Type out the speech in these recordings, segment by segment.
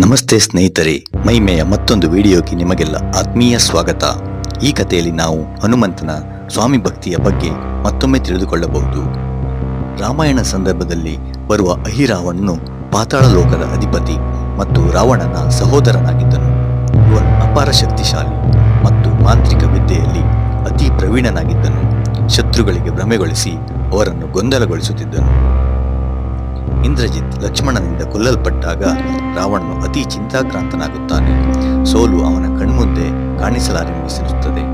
ನಮಸ್ತೆ ಸ್ನೇಹಿತರೆ ಮೈಮೆಯ ಮತ್ತೊಂದು ವಿಡಿಯೋಗೆ ನಿಮಗೆಲ್ಲ ಆತ್ಮೀಯ ಸ್ವಾಗತ. ಈ ಕಥೆಯಲ್ಲಿ ನಾವು ಹನುಮಂತನ ಸ್ವಾಮಿ ಭಕ್ತಿಯ ಬಗ್ಗೆ ಮತ್ತೊಮ್ಮೆ ತಿಳಿದುಕೊಳ್ಳಬಹುದು. ರಾಮಾಯಣ ಸಂದರ್ಭದಲ್ಲಿ ಬರುವ ಅಹಿರಾವಣನು ಪಾತಾಳ ಲೋಕದ ಅಧಿಪತಿ ಮತ್ತು ರಾವಣನ ಸಹೋದರನಾಗಿದ್ದನು. ಇವನು ಅಪಾರ ಶಕ್ತಿಶಾಲಿ ಮತ್ತು ಮಾಂತ್ರಿಕ ವಿದ್ಯೆಯಲ್ಲಿ ಅತಿ ಪ್ರವೀಣನಾಗಿದ್ದನು. ಶತ್ರುಗಳಿಗೆ ಭ್ರಮೆಗೊಳಿಸಿ ಅವರನ್ನು ಗೊಂದಲಗೊಳಿಸುತ್ತಿದ್ದನು. ಇಂದ್ರಜಿತ್ ಲಕ್ಷ್ಮಣನಿಂದ ಕೊಲ್ಲಲ್ಪಟ್ಟಾಗ ರಾವಣನು ಅತಿ ಚಿಂತಾಕ್ರಾಂತನಾಗುತ್ತಾನೆ. ಸೋಲು ಅವನ ಕಣ್ಮುಂದೆ ಕಾಣಿಸಲಾರಂಭಿಸಿರುತ್ತದೆ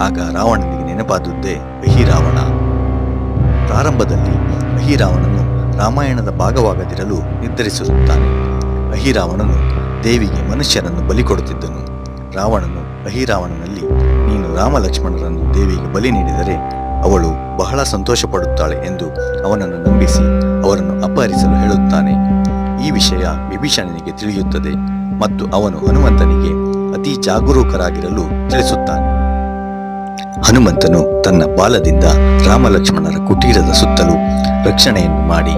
ಆಗ ರಾವಣನಿಗೆ ನೆನಪಾದದ್ದೇ ಅಹಿರಾವಣ ಪ್ರಾರಂಭದಲ್ಲಿ ಅಹಿರಾವಣನು ರಾಮಾಯಣದ ಭಾಗವಾಗದಿರಲು ನಿರ್ಧರಿಸಿರುತ್ತಾನೆ. ಅಹಿರಾವಣನು ದೇವಿಗೆ ಮನುಷ್ಯರನ್ನು ಬಲಿ ಕೊಡುತ್ತಿದ್ದನು. ರಾವಣನು ಅಹಿರಾವಣನಲ್ಲಿ ನೀನು ರಾಮ ಲಕ್ಷ್ಮಣರನ್ನು ದೇವಿಗೆ ಬಲಿ ನೀಡಿದರೆ ಅವಳು ಬಹಳ ಸಂತೋಷಪಡುತ್ತಾಳೆ ಎಂದು ಅವನನ್ನು ನಂಬಿಸಿ ಅವರನ್ನು ಅಪಹರಿಸಲು ಹೇಳುತ್ತಾನೆ. ಈ ವಿಷಯ ವಿಭೀಷಣನಿಗೆ ತಿಳಿಯುತ್ತದೆ ಮತ್ತು ಅವನು ಹನುಮಂತನಿಗೆ ಅತಿ ಜಾಗರೂಕರಾಗಿರಲು ತಿಳಿಸುತ್ತಾನೆ. ಹನುಮಂತನು ತನ್ನ ಬಾಲದಿಂದ ರಾಮಲಕ್ಷ್ಮಣರ ಕುಟೀರದ ಸುತ್ತಲೂ ರಕ್ಷಣೆಯನ್ನು ಮಾಡಿ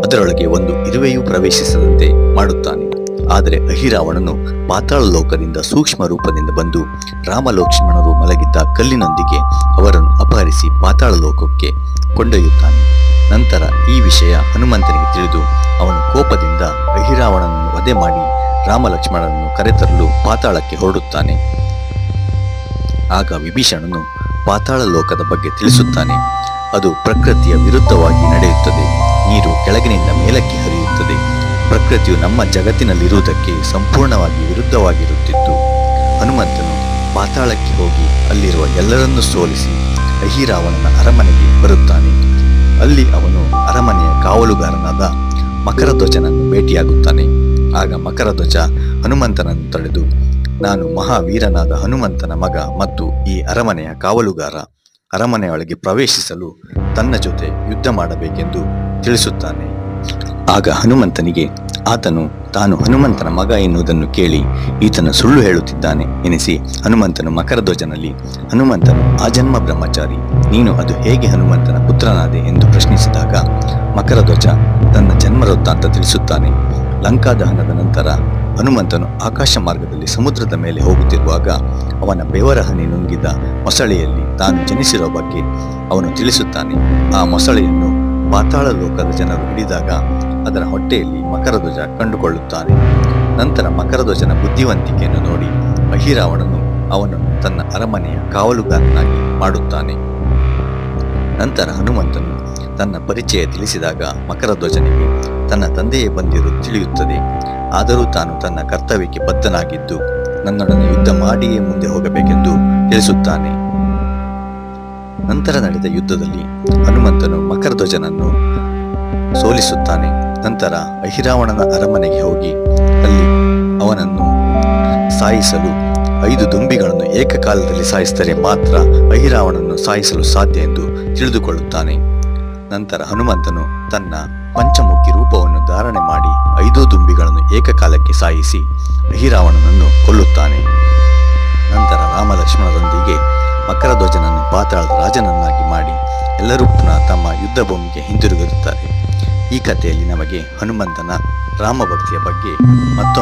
ಅದರೊಳಗೆ ಒಂದು ಇರುವೆಯೂ ಪ್ರವೇಶಿಸದಂತೆ ಮಾಡುತ್ತಾನೆ. ಆದರೆ ಅಹಿರಾವಣನು ಪಾತಾಳ ಲೋಕದಿಂದ ಸೂಕ್ಷ್ಮ ರೂಪದಿಂದ ಬಂದು ರಾಮ ಲಕ್ಷ್ಮಣರು ಮಲಗಿದ್ದ ಕಲ್ಲಿನೊಂದಿಗೆ ಅವರನ್ನು ಅಪಹರಿಸಿ ಪಾತಾಳ ಲೋಕಕ್ಕೆ ಕೊಂಡೊಯ್ಯುತ್ತಾನೆ. ನಂತರ ಈ ವಿಷಯ ಹನುಮಂತನಿಗೆ ತಿಳಿದು ಅವನು ಕೋಪದಿಂದ ಅಹಿರಾವಣನನ್ನು ವಧೆ ಮಾಡಿ ರಾಮ ಲಕ್ಷ್ಮಣರನ್ನು ಕರೆತರಲು ಪಾತಾಳಕ್ಕೆ ಹೊರಡುತ್ತಾನೆ. ಆಗ ವಿಭೀಷಣನು ಪಾತಾಳ ಲೋಕದ ಬಗ್ಗೆ ತಿಳಿಸುತ್ತಾನೆ. ಅದು ಪ್ರಕೃತಿಯ ವಿರುದ್ಧವಾಗಿ ನಡೆಯುತ್ತದೆ. ನೀರು ಕೆಳಗಿನಿಂದ ಮೇಲಕ್ಕೆ ಹರಿಯುತ್ತದೆ. ಪ್ರಕೃತಿಯು ನಮ್ಮ ಜಗತ್ತಿನಲ್ಲಿರುವುದಕ್ಕೆ ಸಂಪೂರ್ಣವಾಗಿ ವಿರುದ್ಧವಾಗಿರುತ್ತಿತ್ತು. ಹನುಮಂತನು ಪಾತಾಳಕ್ಕೆ ಹೋಗಿ ಅಲ್ಲಿರುವ ಎಲ್ಲರನ್ನೂ ಸೋಲಿಸಿ ಅಹಿರಾವಣನ ಅರಮನೆಗೆ ಬರುತ್ತಾನೆ. ಅಲ್ಲಿ ಅವನು ಅರಮನೆಯ ಕಾವಲುಗಾರನಾದ ಮಕರಧ್ವಜನನ್ನು ಭೇಟಿಯಾಗುತ್ತಾನೆ. ಆಗ ಮಕರಧ್ವಜ ಹನುಮಂತನನ್ನು ತಡೆದು, ನಾನು ಮಹಾವೀರನಾದ ಹನುಮಂತನ ಮಗ ಮತ್ತು ಈ ಅರಮನೆಯ ಕಾವಲುಗಾರ ಅರಮನೆಯೊಳಗೆ ಪ್ರವೇಶಿಸಲು ತನ್ನ ಜೊತೆ ಯುದ್ಧ ಮಾಡಬೇಕೆಂದು ತಿಳಿಸುತ್ತಾನೆ. ಆಗ ಹನುಮಂತನಿಗೆ, ಆತನು ತಾನು ಹನುಮಂತನ ಮಗ ಎನ್ನುವುದನ್ನು ಕೇಳಿ ಈತನ ಸುಳ್ಳು ಹೇಳುತ್ತಿದ್ದಾನೆ. ಎನಿಸಿ ಹನುಮಂತನು ಮಕರಧ್ವಜನಲ್ಲಿ ಹನುಮಂತನು ಆಜನ್ಮ ಬ್ರಹ್ಮಚಾರಿ, ನೀನು ಅದು ಹೇಗೆ ಹನುಮಂತನ ಪುತ್ರನಾದೆ? ಎಂದು ಪ್ರಶ್ನಿಸಿದಾಗ ಮಕರಧ್ವಜ ತನ್ನ ಜನ್ಮ ವೃತ್ತಾಂತ ತಿಳಿಸುತ್ತಾನೆ. ಲಂಕಾದಹನದ ನಂತರ ಹನುಮಂತನು ಆಕಾಶ ಮಾರ್ಗದಲ್ಲಿ ಸಮುದ್ರದ ಮೇಲೆ ಹೋಗುತ್ತಿರುವಾಗ, ಅವನ ಬೆವರ ಹನಿ ನುಂಗಿದ ಮೊಸಳೆಯಲ್ಲಿ ತಾನು ಜನಿಸಿರುವ ಬಗ್ಗೆ ಅವನು ತಿಳಿಸುತ್ತಾನೆ. ಆ ಮೊಸಳೆಯನ್ನು ಪಾತಾಳ ಲೋಕದ ಜನರು ಹಿಡಿದಾಗ ಅದರ ಹೊಟ್ಟೆಯಲ್ಲಿ ಮಕರಧ್ವಜ ಕಂಡುಕೊಳ್ಳುತ್ತಾನೆ ನಂತರ ಮಕರಧ್ವಜನ ಬುದ್ಧಿವಂತಿಕೆಯನ್ನು ನೋಡಿ ಅಹಿರಾವಣನು ಅವನನ್ನು ತನ್ನ ಅರಮನೆಯ ಕಾವಲುಗಾರನಾಗಿ ಮಾಡುತ್ತಾನೆ. ನಂತರ ಹನುಮಂತನು ತನ್ನ ಪರಿಚಯ ತಿಳಿಸಿದಾಗ ಮಕರಧ್ವಜನಿಗೆ ತನ್ನ ತಂದೆಯೇ ಬಂದಿರು ತಿಳಿಯುತ್ತದೆ. ಆದರೂ ತಾನು ತನ್ನ ಕರ್ತವ್ಯಕ್ಕೆ ಬದ್ಧನಾಗಿದ್ದು ನನ್ನೊಡನೆ ಯುದ್ಧ ಮಾಡಿಯೇ ಮುಂದೆ ಹೋಗಬೇಕೆಂದು ತಿಳಿಸುತ್ತಾನೆ. ನಂತರ ನಡೆದ ಯುದ್ಧದಲ್ಲಿ ಹನುಮಂತನು ಮಕರಧ್ವಜನನ್ನು ಸೋಲಿಸುತ್ತಾನೆ. ನಂತರ ಅಹಿರಾವಣನ ಅರಮನೆಗೆ ಹೋಗಿ ಅಲ್ಲಿ ಅವನನ್ನು ಸಾಯಿಸಲು ಐದು ದುಂಬಿಗಳನ್ನು ಏಕಕಾಲದಲ್ಲಿ ಸಾಯಿಸಿದರೆ ಮಾತ್ರ ಅಹಿರಾವಣನ್ನು ಸಾಯಿಸಲು ಸಾಧ್ಯ ಎಂದು ತಿಳಿದುಕೊಳ್ಳುತ್ತಾನೆ. ನಂತರ ಹನುಮಂತನು ತನ್ನ ಪಂಚಮುಖಿ ರೂಪವನ್ನು ಧಾರಣೆ ಮಾಡಿ ಐದು ದುಂಬಿಗಳನ್ನು ಏಕಕಾಲಕ್ಕೆ ಸಾಯಿಸಿ ಅಹಿರಾವಣನನ್ನು ಕೊಲ್ಲುತ್ತಾನೆ. ನಂತರ ರಾಮ ಲಕ್ಷ್ಮಣರೊಂದಿಗೆ ಮಕರಧ್ವಜನನ್ನು ಪಾತಾಳದ ರಾಜನನ್ನಾಗಿ ಮಾಡಿ ಎಲ್ಲರೂ ಪುನಃ ತಮ್ಮ ಯುದ್ಧ ಭೂಮಿಗೆ ಹಿಂದಿರುಗಿರುತ್ತಾರೆ ಈ ಕಥೆಯಲ್ಲಿ ನಮಗೆ ಹನುಮಂತನ ರಾಮಭಕ್ತಿಯ ಬಗ್ಗೆ ತಿಳಿಯುತ್ತದೆ